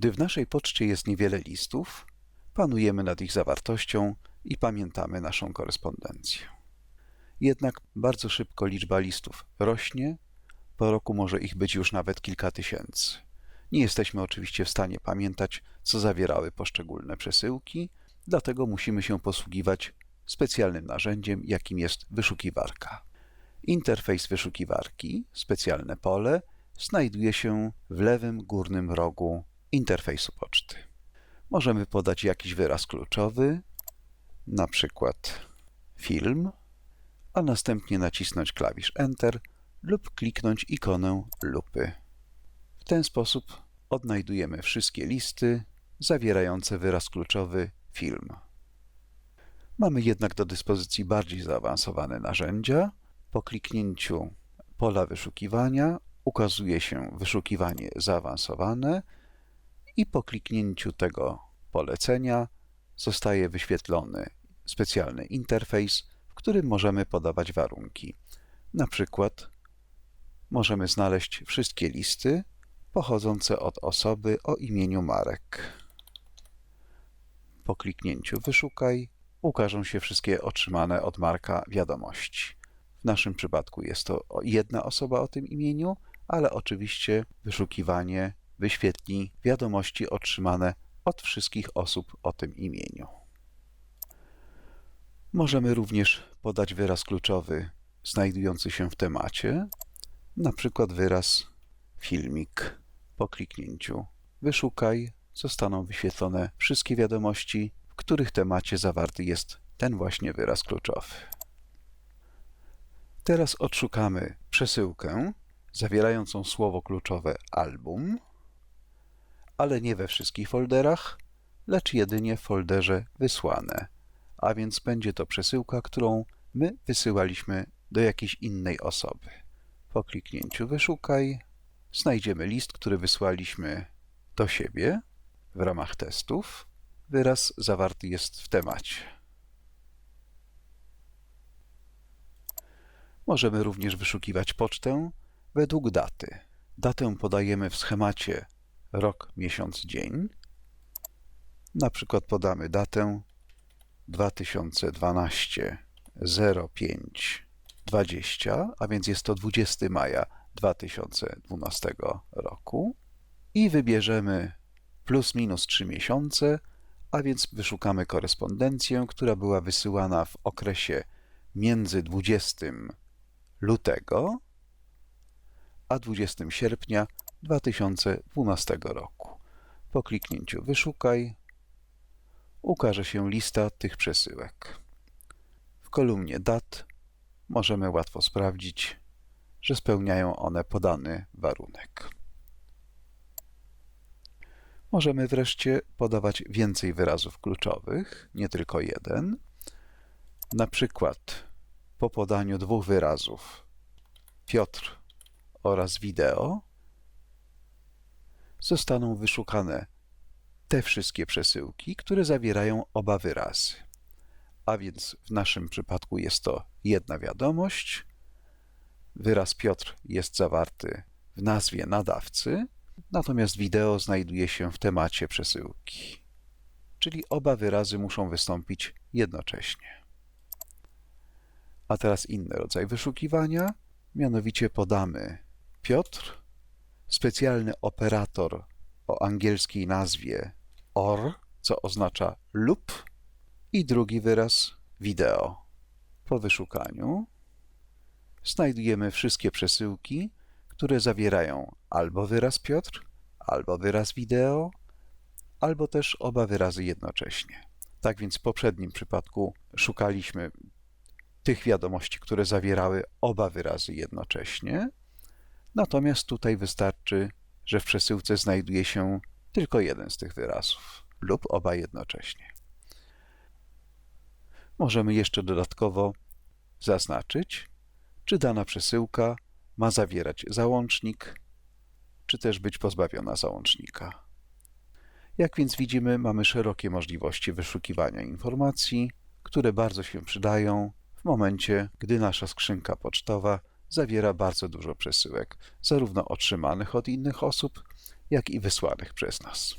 Gdy w naszej poczcie jest niewiele listów, panujemy nad ich zawartością i pamiętamy naszą korespondencję. Jednak bardzo szybko liczba listów rośnie, po roku może ich być już nawet kilka tysięcy. Nie jesteśmy oczywiście w stanie pamiętać, co zawierały poszczególne przesyłki, dlatego musimy się posługiwać specjalnym narzędziem, jakim jest wyszukiwarka. Interfejs wyszukiwarki, specjalne pole, znajduje się w lewym górnym rogu interfejsu poczty. Możemy podać jakiś wyraz kluczowy, na przykład film, a następnie nacisnąć klawisz Enter lub kliknąć ikonę lupy. W ten sposób odnajdujemy wszystkie listy zawierające wyraz kluczowy film. Mamy jednak do dyspozycji bardziej zaawansowane narzędzia. Po kliknięciu pola wyszukiwania ukazuje się wyszukiwanie zaawansowane i po kliknięciu tego polecenia zostaje wyświetlony specjalny interfejs, w którym możemy podawać warunki. Na przykład możemy znaleźć wszystkie listy pochodzące od osoby o imieniu Marek. Po kliknięciu Wyszukaj ukażą się wszystkie otrzymane od Marka wiadomości. W naszym przypadku jest to jedna osoba o tym imieniu, ale oczywiście wyszukiwanie wyświetli wiadomości otrzymane od wszystkich osób o tym imieniu. Możemy również podać wyraz kluczowy znajdujący się w temacie, na przykład wyraz filmik. Po kliknięciu Wyszukaj zostaną wyświetlone wszystkie wiadomości, w których temacie zawarty jest ten właśnie wyraz kluczowy. Teraz odszukamy przesyłkę zawierającą słowo kluczowe album, ale nie we wszystkich folderach, lecz jedynie w folderze wysłane, a więc będzie to przesyłka, którą my wysyłaliśmy do jakiejś innej osoby. Po kliknięciu Wyszukaj znajdziemy list, który wysłaliśmy do siebie w ramach testów. Wyraz zawarty jest w temacie. Możemy również wyszukiwać pocztę według daty. Datę podajemy w schemacie rok, miesiąc, dzień. Na przykład podamy datę 2012 05 20, a więc jest to 20 maja 2012 roku i wybierzemy plus minus 3 miesiące, a więc wyszukamy korespondencję, która była wysyłana w okresie między 20 lutego a 20 sierpnia 2012 roku. Po kliknięciu Wyszukaj ukaże się lista tych przesyłek. W kolumnie Dat możemy łatwo sprawdzić, że spełniają one podany warunek. Możemy wreszcie podawać więcej wyrazów kluczowych, nie tylko jeden. Na przykład po podaniu dwóch wyrazów Piotr oraz wideo zostaną wyszukane te wszystkie przesyłki, które zawierają oba wyrazy. A więc w naszym przypadku jest to jedna wiadomość. Wyraz Piotr jest zawarty w nazwie nadawcy, natomiast wideo znajduje się w temacie przesyłki. Czyli oba wyrazy muszą wystąpić jednocześnie. A teraz inny rodzaj wyszukiwania, mianowicie podamy Piotr, specjalny operator o angielskiej nazwie OR, co oznacza lub, i drugi wyraz wideo. Po wyszukaniu znajdujemy wszystkie przesyłki, które zawierają albo wyraz Piotr, albo wyraz wideo, albo też oba wyrazy jednocześnie. Tak więc w poprzednim przypadku szukaliśmy tych wiadomości, które zawierały oba wyrazy jednocześnie, natomiast tutaj wystarczy, że w przesyłce znajduje się tylko jeden z tych wyrazów lub oba jednocześnie. Możemy jeszcze dodatkowo zaznaczyć, czy dana przesyłka ma zawierać załącznik, czy też być pozbawiona załącznika. Jak więc widzimy, mamy szerokie możliwości wyszukiwania informacji, które bardzo się przydają w momencie, gdy nasza skrzynka pocztowa zawiera bardzo dużo przesyłek, zarówno otrzymanych od innych osób, jak i wysłanych przez nas.